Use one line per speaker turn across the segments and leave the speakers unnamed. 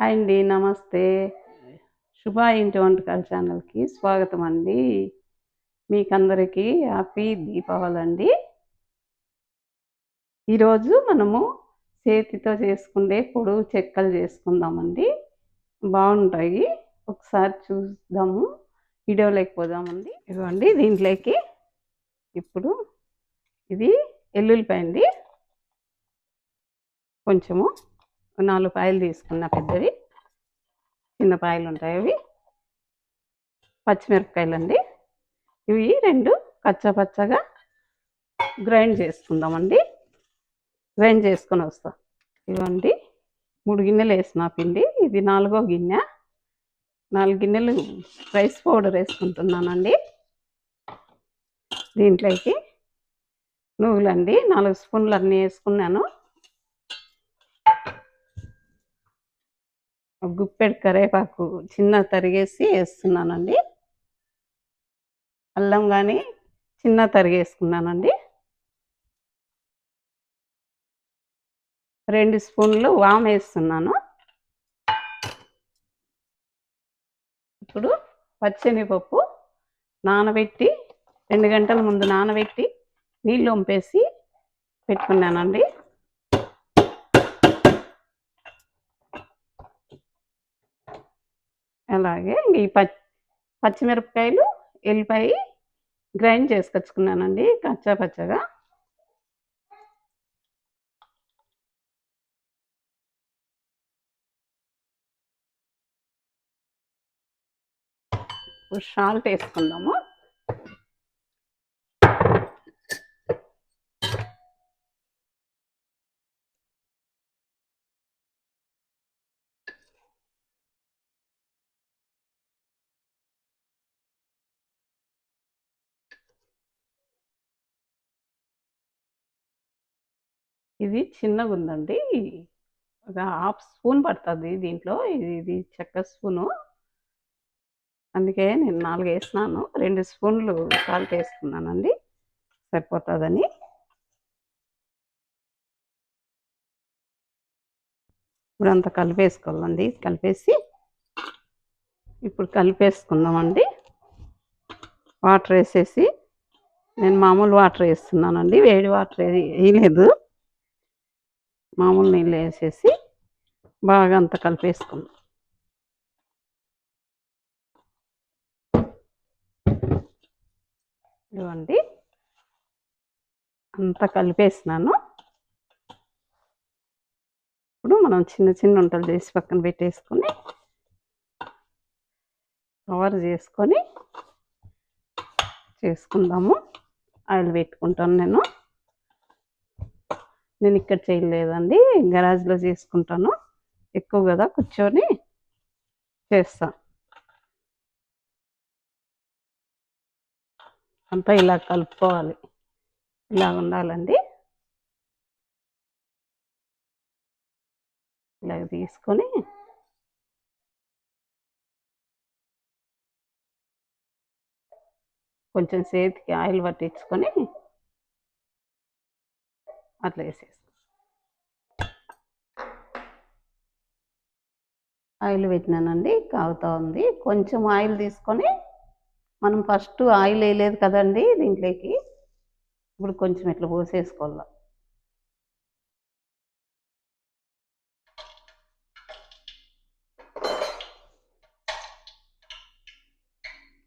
Hi అండి నమస్తే. శుభ ఇంటి వంటకాల ఛానల్కి స్వాగతం అండి. మీకందరికీ హ్యాపీ దీపావళి అండి. ఈరోజు మనము చేతితో చేసుకుండే పొడుగు చెక్కలు చేసుకుందామండి. బాగుంటాయి. ఒకసారి చూద్దాము. వీడియో లేకపోదామండి ఇదిగోండి దీంట్లోకి ఇప్పుడు ఇది ఎల్లుల్లిపాయ అండి. కొంచెము నాలుగు పాయలు తీసుకున్న పెద్దవి. చిన్న పాయలు ఉంటాయి అవి. పచ్చిమిరపకాయలు అండి ఇవి రెండు కచ్చా పచ్చగా గ్రైండ్ చేసుకుందామండి. గ్రైండ్ చేసుకొని వస్తాం. ఇవ్వండి. మూడు గిన్నెలు వేసిన పిండి. ఇది నాలుగో గిన్నె. నాలుగు గిన్నెలు రైస్ పౌడర్ వేసుకుంటున్నానండి. దీంట్లోకి నువ్వులండి. నాలుగు స్పూన్లు అన్నీ వేసుకున్నాను. గుప్పెడు కరేపాకు చిన్న తరిగేసి వేస్తున్నానండి. అల్లం కానీ చిన్న తరిగేసుకున్నానండి. రెండు స్పూన్లు వామ్ వేస్తున్నాను. ఇప్పుడు పచ్చనిపప్పు నానబెట్టి రెండు గంటల ముందు నానబెట్టి నీళ్ళు వంపేసి పెట్టుకున్నానండి. అలాగే ఈ పచ్చిమిరపకాయలు ఎల్లిపాయ గ్రైండ్ చేసుకొచ్చుకున్నానండి కచ్చా పచ్చగా. సాల్ట్ వేసుకుందాము. ఇది చిన్నగా ఉందండి. ఒక హాఫ్ స్పూన్ పడుతుంది దీంట్లో. ఇది ఇది చెక్క స్పూను. అందుకే నేను నాలుగు వేసినాను. రెండు స్పూన్లు సాల్ట్ వేసుకున్నానండి. సరిపోతుందని. ఇప్పుడు అంతా కలిపేసుకోవాలండి. కలిపేసి ఇప్పుడు కలిపేసుకుందామండి. వాటర్ వేసేసి. నేను మామూలు వాటర్ వేస్తున్నానండి. వేడి వాటర్ వేయలేదు మామూలు నీళ్ళు వేసేసి బాగా అంత కలిపేసుకుందాం. ఇవ్వండి అంతా కలిపేసినాను. ఇప్పుడు మనం చిన్న చిన్న వంటలు చేసి పక్కన పెట్టేసుకొని కవర్ చేసుకొని చేసుకుందాము. ఆయిల్ పెట్టుకుంటాను నేను. నేను ఇక్కడ చేయలేదండి. గరాజ్లో చేసుకుంటాను. ఎక్కువ కదా కూర్చొని చేస్తాను అంతా ఇలా కలుపుకోవాలి. ఇలా ఉండాలండి. ఇలా తీసుకొని కొంచెం చేతికి ఆయిల్ పట్టించుకొని అట్లా వేసేసి ఆయిల్ పెట్టినానండి కాగుతూ ఉంది. కొంచెం ఆయిల్ తీసుకొని మనం ఫస్ట్ ఆయిల్ వేయలేదు కదండి దీంట్లోకి. ఇప్పుడు కొంచెం ఇట్లా పోసేసుకోవాలి.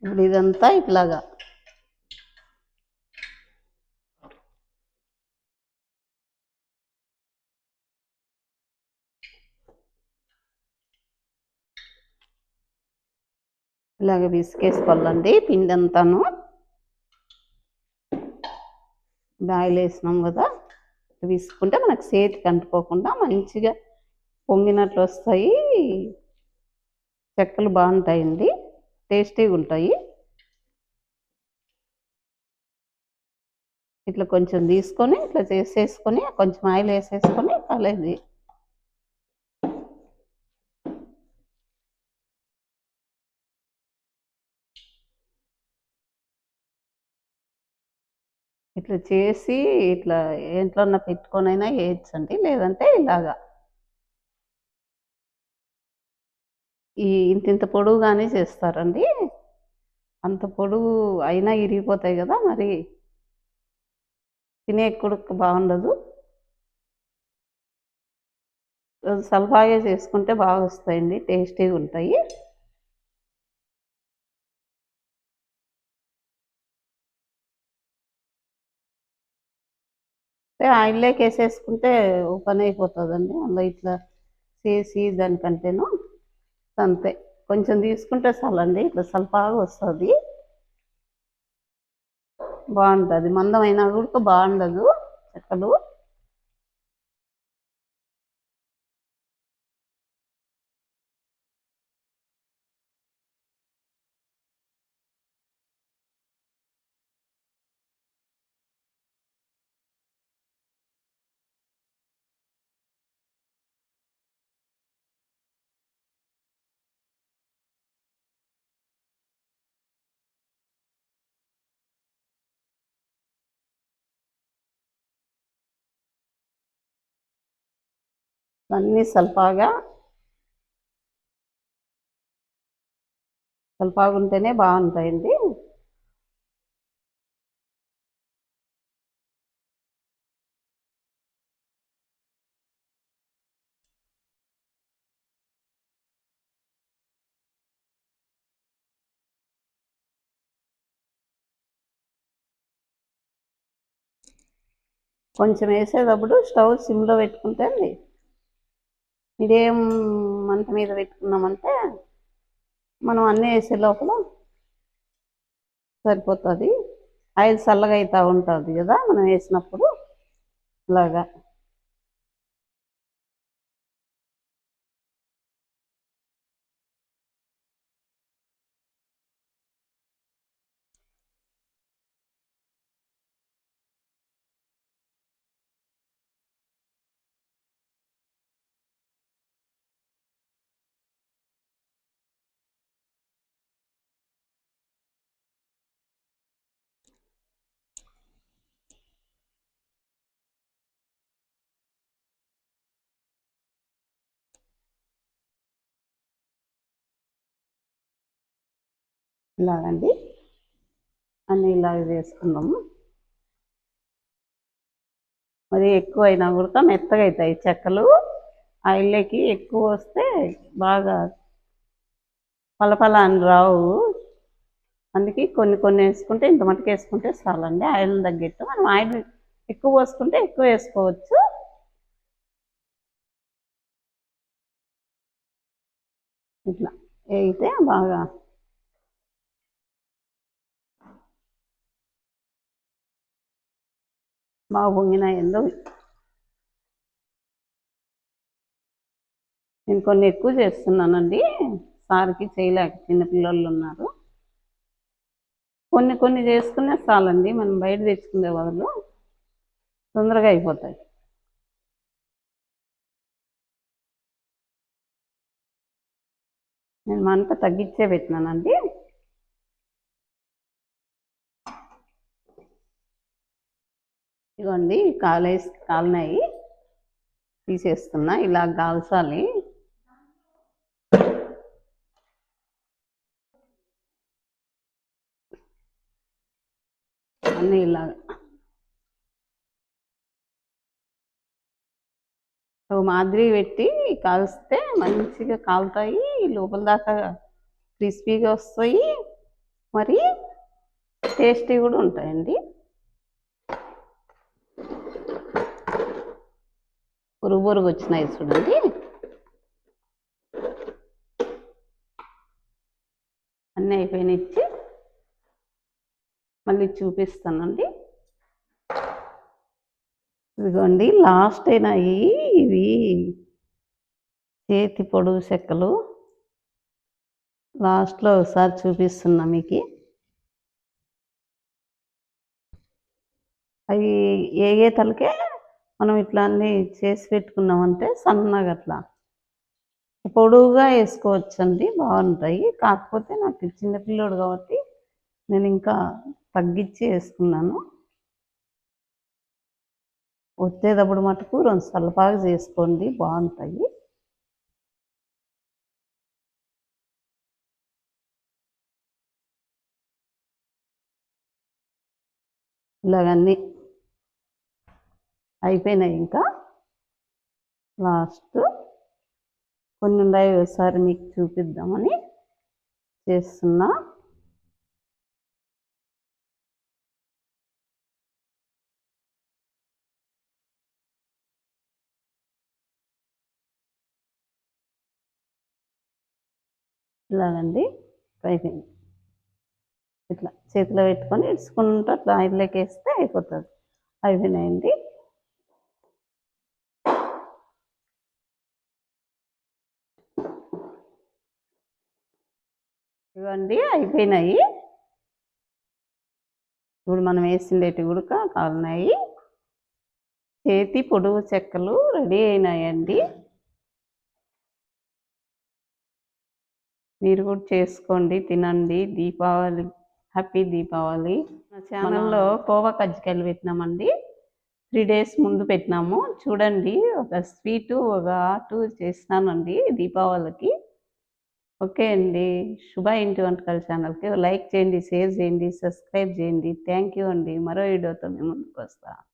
ఇప్పుడు ఇదంతా ఇట్లాగా. ఇలాగ విసికేసుకోవాలండి పిండి అంతాను ఆయిల్ వేసినాం కదా విసుకుంటే మనకు చేతికి అంటుకోకుండా మంచిగా పొంగినట్లు వస్తాయి. చెక్కలు బాగుంటాయండి టేస్టీగా ఉంటాయి. ఇట్లా కొంచెం తీసుకొని ఇట్లా చేసేసుకొని కొంచెం ఆయిల్ వేసేసుకొని కలేదు. ఇట్లా చేసి ఇట్లా ఇంట్లో పెట్టుకొనైనా వేయచ్చండి లేదంటే ఇలాగా. ఈ ఇంత ఇంత పొడుగుగానే చేస్తారండి. అంత పొడువు అయినా ఇరిగిపోతాయి కదా మరి. తినే కొడుకు బాగుండదు. సల్పాగా చేసుకుంటే బాగా వస్తాయండి టేస్టీగా ఉంటాయి ఆయిల్లోకి వేసేసుకుంటే పని అయిపోతుందండి. అలా ఇట్లా చేసి దానికంటేను అంతే. కొంచెం తీసుకుంటే చాలండి. ఇట్లా సల్పాగా వస్తుంది. బాగుంటుంది. మందం అయినా కూడా బాగుండదు. చెక్కలు. అన్నీ సల్ఫాగా సల్ఫాగా ఉంటేనే బాగుంటాయండి. కొంచెం వేసేటప్పుడు స్టవ్ సిమ్లో పెట్టుకుంటే అండి మీడియం మంట మీద పెట్టుకున్నామంటే మనం అన్నీ వేసే లోపల సరిపోతుంది. ఆయిల్ చల్లగా అవుతూ ఉంటుంది కదా మనం వేసినప్పుడు. అలాగా ఇలాగండి అన్నీ ఇలాగ వేసుకుందాము మరి ఎక్కువ అయినా కూడా మెత్తగా అవుతాయి చెక్కలు ఆయిల్లోకి ఎక్కువ వస్తే బాగా పలపల అని రావు. అందుకే కొన్ని కొన్ని వేసుకుంటే ఇంత మటుకు వేసుకుంటే చాలండి. ఆయిల్ తగ్గట్టు మనం ఆయిల్ ఎక్కువ పోసుకుంటే ఎక్కువ వేసుకోవచ్చు. ఇట్లా. అయితే బాగా బాగా పొంగినాయందో నేను కొన్ని ఎక్కువ చేస్తున్నానండి. సార్కి చేయలేక చిన్నపిల్లలు ఉన్నారు. కొన్ని కొన్ని చేసుకునే చాలండి. మనం బయట తెచ్చుకునే బదులు తొందరగా అయిపోతాయి. నేను మంట తగ్గించే పెట్టినానండి. ఇదిగోండి కాలేసి కాలినాయి తీసేస్తున్నా. ఇలా కాల్చాలి అన్నీ ఇలా ఒక మాదిరి పెట్టి కాల్స్తే మంచిగా కాలుతాయి. లోపల దాకా క్రిస్పీగా వస్తాయి. మరి టేస్టీ కూడా ఉంటాయండి. పురుగు వచ్చినాయి చూడండి. అన్నీ అయిపోయినిచ్చి మళ్ళీ చూపిస్తానండి. ఇదిగోండి లాస్ట్ అయినాయి ఇవి చేతి పొడుగు చెక్కలు. లాస్ట్లో ఒకసారి చూపిస్తున్నా మీకు. అవి ఏగే తలకే? మనం ఇట్లా అన్నీ చేసి పెట్టుకున్నామంటే సన్నగా అట్లా. పొడువుగా వేసుకోవచ్చండి బాగుంటాయి. కాకపోతే నాకు చిన్నపిల్లోడు కాబట్టి నేను ఇంకా తగ్గించి వేసుకున్నాను. వచ్చేటప్పుడు మటుకు రెండు సలపాగా చేసుకోండి బాగుంటాయి. ఇలాగన్నీ అయిపోయినాయి ఇంకా. లాస్ట్ కొన్ని ఉన్నాయి ఒకసారి మీకు చూపిద్దామని చేస్తున్నా. ఇలాగండి అయిపోయింది. ఇట్లా చేతిలో పెట్టుకొని ఇడ్చుకుంటూ అట్లా ఆయిల్లోకి వేస్తే అయిపోతుంది. అయిపోయినాయండి. ఇవ్వండి అయిపోయినాయి. ఇప్పుడు మనం వేసిండేటి కూడా కాలినాయి. చేతి పొడుగు చెక్కలు రెడీ అయినాయండి. మీరు కూడా చేసుకోండి తినండి. దీపావళి హ్యాపీ దీపావళి. మా ఛానల్లో కోవా కజ్జికాయలు పెట్టినామండి. త్రీ డేస్ ముందు పెట్టినాము. చూడండి ఒక స్వీటు ఒక ఆటు చేసినానండి దీపావళికి. ఓకే అండి. శుభ ఇంటి వంటకాల ఛానల్కి లైక్ చేయండి షేర్ చేయండి సబ్స్క్రైబ్ చేయండి. థ్యాంక్ యూ అండి. మరో వీడియోతో మేము ముందుకు వస్తాం.